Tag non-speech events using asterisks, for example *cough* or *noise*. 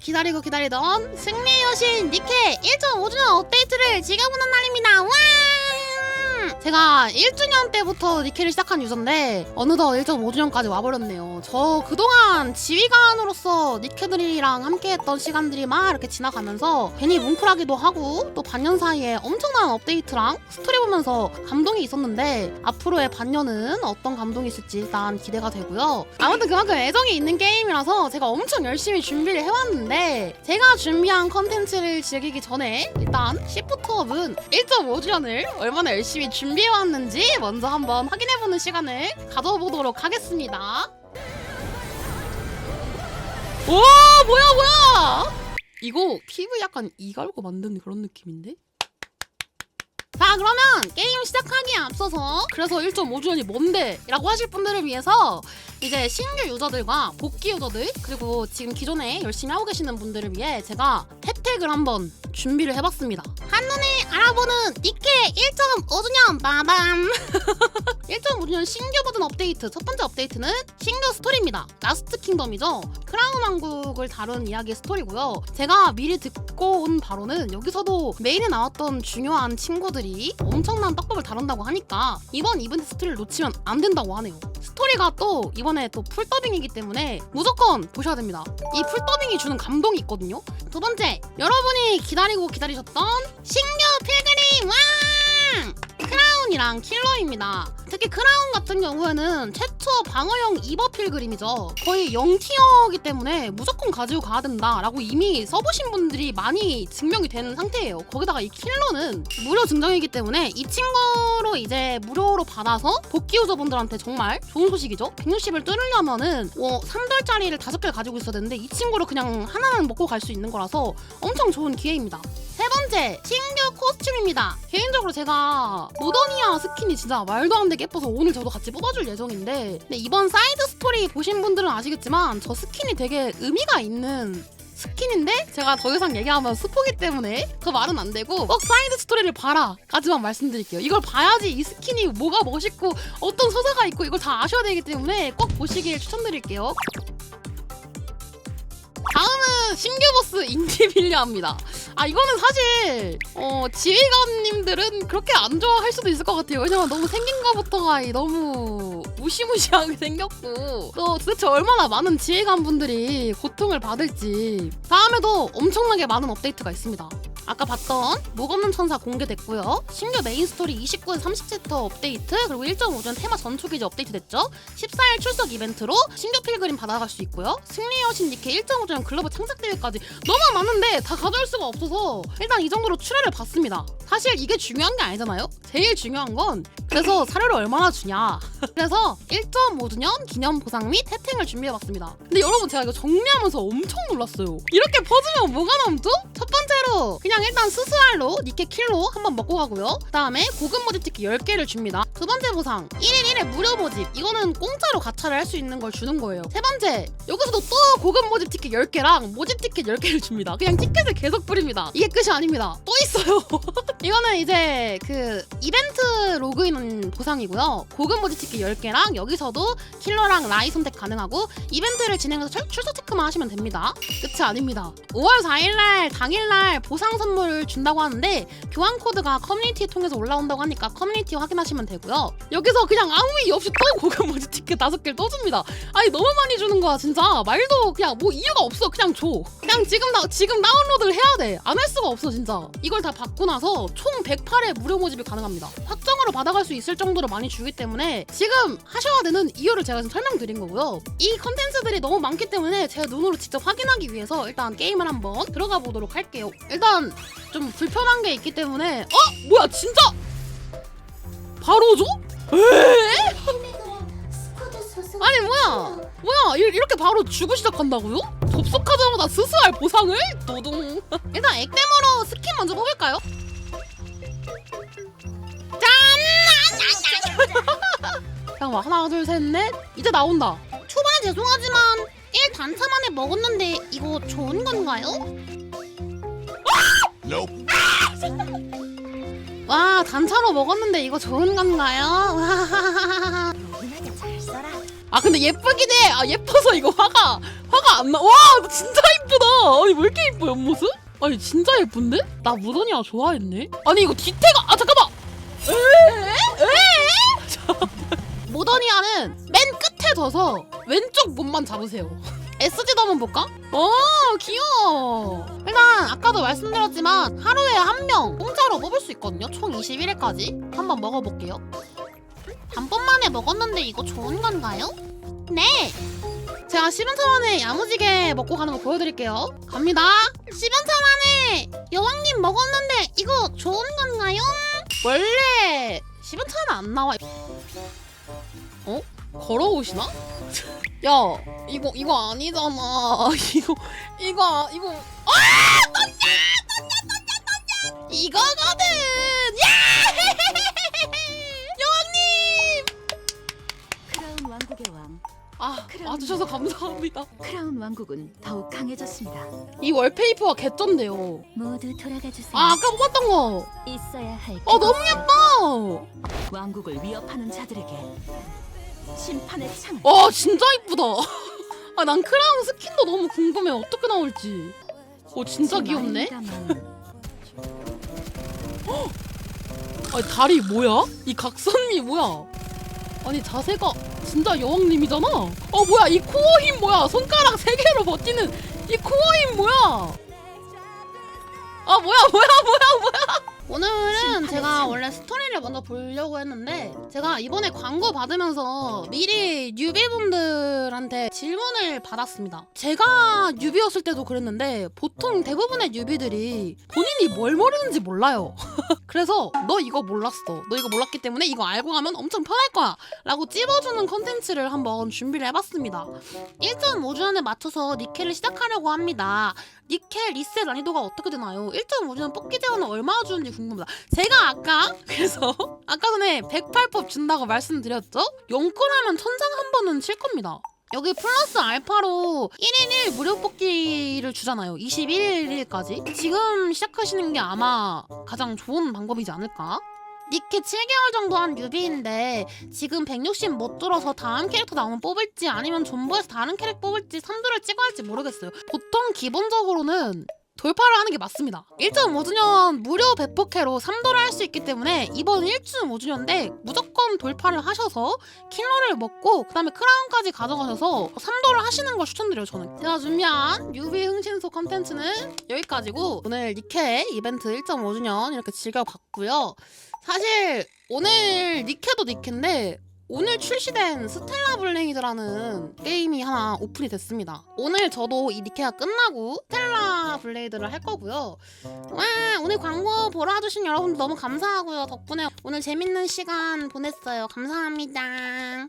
기다리고 기다리던 승리의 여신 니케 1.5주년 업데이트를 지금 보는 날입니다. 와! 제가 1주년 때부터 니케를 시작한 유저인데 어느덧 1.5주년까지 와버렸네요. 저 그동안 지휘관으로서 니케들이랑 함께했던 시간들이 막 이렇게 지나가면서 괜히 뭉클하기도 하고 또 반년 사이에 엄청난 업데이트랑 스토리 보면서 감동이 있었는데 앞으로의 반년은 어떤 감동이 있을지 일단 기대가 되고요. 아무튼 그만큼 애정이 있는 게임이라서 제가 엄청 열심히 준비를 해왔는데 제가 준비한 컨텐츠를 즐기기 전에 일단 시프트업은 1.5주년을 얼마나 열심히 준비 해 왔는지 먼저 한번 확인해 보는 시간을 가져보도록 하겠습니다. 와 뭐야 뭐야 이거 TV 약간 이 갈고 만든 그런 느낌인데? 자 그러면 게임 시작하기에 앞서서 그래서 1.5주년이 뭔데? 라고 하실 분들을 위해서 이제 신규 유저들과 복귀 유저들 그리고 지금 기존에 열심히 하고 계시는 분들을 위해 제가 혜택을 한번 준비를 해봤습니다. 한눈에 알아보는 니케 1.5주년 빠밤. *laughs* 1.5주년 신규 버전 업데이트 첫 번째 업데이트는 신규 스토리입니다. 라스트 킹덤이죠. 크라운 왕국을 다룬 이야기의 스토리고요. 제가 미리 듣고 온 바로는 여기서도 메인에 나왔던 중요한 친구들이 엄청난 떡밥을 다룬다고 하니까 이번 이벤트 스토리를 놓치면 안 된다고 하네요. 스토리가 또 이번에 또 풀더빙이기 때문에 무조건 보셔야 됩니다. 이 풀더빙이 주는 감동이 있거든요. 두 번째 여러분이 기다 리고 기다리셨던 신규 필그림! 왕 크라운이랑 킬러입니다. 특히 크라운 같은 경우에는 최초 방어형 이버 필 그림이죠. 거의 0티어이기 때문에 무조건 가지고 가야 된다라고 이미 써보신 분들이 많이 증명이 된 상태예요. 거기다가 이 킬러는 무료 증정이기 때문에 이 친구로 이제 무료로 받아서 복귀 유저분들한테 정말 좋은 소식이죠. 160을 뚫으려면은 뭐 3돌짜리를 5개를 가지고 있어야 되는데 이 친구를 그냥 하나는 먹고 갈 수 있는 거라서 엄청 좋은 기회입니다. 세 번째 신규 코스튬입니다. 개인적으로 제가 모더니아 스킨이 진짜 말도 안 되게 예뻐서 오늘 저도 같이 뽑아줄 예정인데 근데 이번 사이드 스토리 보신 분들은 아시겠지만 저 스킨이 되게 의미가 있는 스킨인데 제가 더 이상 얘기하면 스포기 때문에 더 말은 안 되고 꼭 사이드 스토리를 봐라 까지만 말씀드릴게요 이걸 봐야지 이 스킨이 뭐가 멋있고 어떤 서사가 있고 이걸 다 아셔야 되기 때문에 꼭 보시길 추천드릴게요 다음은 신규 보스 인디빌리아입니다. 아 이거는 사실 어 지휘관님들은 그렇게 안 좋아할 수도 있을 것 같아요. 왜냐면 너무 생긴 거부터가 이 너무 무시무시하게 *laughs* 생겼고. 또 도대체 얼마나 많은 지휘관분들이 고통을 받을지. 다음에도 엄청나게 많은 업데이트가 있습니다 아까 봤던 목 없는 천사 공개됐고요. 신규 메인 스토리 29에 30챕터 업데이트 그리고 1.5전 테마 전초기지 업데이트 됐죠. 14일 출석 이벤트로 신규 필그림 받아갈 수 있고요. 승리 여신 니케 1.5전 글로벌 창작 대회까지 너무 많은데 다 가져올 수가 없어서 일단 이 정도로 출혈을 받습니다. 사실 이게 중요한 게 아니잖아요. 제일 중요한 건 그래서 사료를 얼마나 주냐. *laughs* 그래서 1.5주년 기념 보상 및 혜택을 준비해봤습니다. 근데 여러분 제가 이거 정리하면서 엄청 놀랐어요. 이렇게 퍼주면 뭐가 남죠? 첫 번째로 그냥 일단 스스알로 니케 킬로 한번 먹고 가고요. 그다음에 고급 모집 티켓 10개를 줍니다. 두 번째 보상 1일 1회 무료 모집. 이거는 공짜로 가차를 할 수 있는 걸 주는 거예요. 세 번째 여기서도 또 고급 모집 티켓 10개랑 모집 티켓 10개를 줍니다. 그냥 티켓을 계속 뿌립니다. 이게 끝이 아닙니다. 또 있어요. *laughs* 이거는 이제 그 이벤트 로그인 보상이고요. 고급 모집 티켓 10개랑 여기서도 킬러랑 라이 선택 가능하고 이벤트를 진행해서 출- 출석 체크만 하시면 됩니다. 끝이 아닙니다. 5월 4일날 당일날 보상 선물을 준다고 하는데 교환 코드가 커뮤니티 통해서 올라온다고 하니까 커뮤니티 확인하시면 되고요. 여기서 그냥 아무 이유 없이 또 고급 모집 티켓 다섯 개를 또 줍니다. 아니 너무 많이 주는 거야 진짜. 말도 그냥 뭐 이유가 없어 그냥 줘. 그냥 지금 나 지금 다운로드를 해야 돼. 안 할 수가 없어 진짜. 이걸 다 받고 나서 총 108회 무료 모집이 가능합니다. 확정으로 받아갈 수 있을 정도로 많이 주기 때문에 지금 하셔야 되는 이유를 제가 지금 설명드린 거고요. 이 컨텐츠들이 너무 많기 때문에 제 눈으로 직접 확인하기 위해서 일단 게임을 한번 들어가 보도록 할게요. 일단 좀 불편한 게 있기 때문에 어 뭐야 진짜 바로 줘? 에? 아니 뭐야 뭐야 이- 이렇게 바로 주고 시작한다고요? 접속하자마자 스스할 보상을? 도동 *laughs* 일단 액땜으로 스킨 먼저 뽑을까요? *laughs* 잠깐만 하나 둘 셋 넷 이제 나온다 초반에 죄송하지만 1 단차 만에 먹었는데 이거 좋은 건가요? Nope. *laughs* 와 단차로 먹었는데 이거 좋은 건가요? *laughs* 아 근데 예쁘긴 해. 아 예뻐서 이거 화가 화가 안 나. 와 진짜 이쁘다. 아니 왜 이렇게 예뻐 옆모습? 아니 진짜 예쁜데? 나 무더니아 좋아했네. 아니 이거 뒤태가 아 잠깐만. 에? 에? 잠깐만. 모더니아는 둬서 왼쪽 몸만 잡으세요. *laughs* SG도 한번 볼까? 어 귀여워. 일단 아까도 말씀드렸지만 하루에 한 명 공짜로 뽑을 수 있거든요. 총 21회까지. 한번 먹어볼게요. 단번 만에 먹었는데 이거 좋은 건가요? 네. 제가 10연차 만에 야무지게 먹고 가는 거 보여드릴게요. 갑니다. 10연차 만에 여왕님 먹었는데 이거 좋은 건가요? 원래 10연차는 안 나와. 어? 걸어오시나? *laughs* 야, 이거 이거 아니잖아. *laughs* 이거 이거 이거 아! 던져! 던져! 던져! 던져! 이거거든. *laughs* 크라운 왕국의 왕 아, 와주셔서 감사합니다. 크라운 왕국은 더욱 강해졌습니다. 이 월페이퍼가 개쩐데요. 모두 돌아가 주세요. 아, 아까 뽑았던 거. 있어야 할. 어, 너무 그것 은 예뻐. 왕국을 위협하는 자들에게 심판의 창을. 와, 진짜 이쁘다. *laughs* 아, 난 크라운 스킨도 너무 궁금해. 어떻게 나올지. 어, 진짜 귀엽네. 마음이다만 아니, 다리 뭐야? 이 각선미 뭐야? 아니, 자세가 진짜 여왕님이잖아. 어, 뭐야? 이 코어 힘 뭐야? 손가락 세 개로 버티는 이 코어 힘 뭐야? 아, 뭐야, 뭐야, 뭐야, 뭐야? 오늘은 제가 원래 스토리를 먼저 보려고 했는데 제가 이번에 광고 받으면서 미리 뉴비분들한테 질문을 받았습니다. 제가 뉴비였을 때도 그랬는데 보통 대부분의 뉴비들이 본인이 뭘 모르는지 몰라요. *laughs* 그래서 너 이거 몰랐어. 너 이거 몰랐기 때문에 이거 알고 가면 엄청 편할 거야. 라고 찝어주는 컨텐츠를 한번 준비를 해봤습니다. 1.5주년에 맞춰서 니켈을 시작하려고 합니다. 니켈 리셋 난이도가 어떻게 되나요? 1.5주년 뽑기 제한은 얼마 주는지 궁금합니다. 제가 아까 *laughs* 그래서 아까 전에 108법 준다고 말씀드렸죠? 용건하면 천장 한 번은 칠 겁니다. 여기 플러스 알파로 1인 1 무료 뽑기를 주잖아요. 21일까지. 지금 시작하시는 게 아마 가장 좋은 방법이지 않을까? 니케 7개월 정도 한 뉴비인데 지금 160못 들어서 다음 캐릭터 나오면 뽑을지 아니면 존버에서 다른 캐릭터 뽑을지 3도를 찍어야 할지 모르겠어요. 보통 기본적으로는 돌파를 하는 게 맞습니다. 1.5주년 무료 배포캐로 3도를 할 수 있기 때문에 이번 1.5주년인데 무조건 돌파를 하셔서 킬러를 먹고 그 다음에 크라운까지 가져가셔서 3도를 하시는 걸 추천드려요 저는. 제가 준비한 뉴비 흥신소 컨텐츠는 여기까지고 오늘 니케 이벤트 1.5주년 이렇게 즐겨봤고요. 사실 오늘 니케도 니케인데 오늘 출시된 스텔라 블레이드라는 게임이 하나 오픈이 됐습니다. 오늘 저도 이 니케가 끝나고 스텔라 블레이드를 할 거고요. 와 오늘 광고 보러 와주신 여러분들 너무 감사하고요. 덕분에 오늘 재밌는 시간 보냈어요. 감사합니다.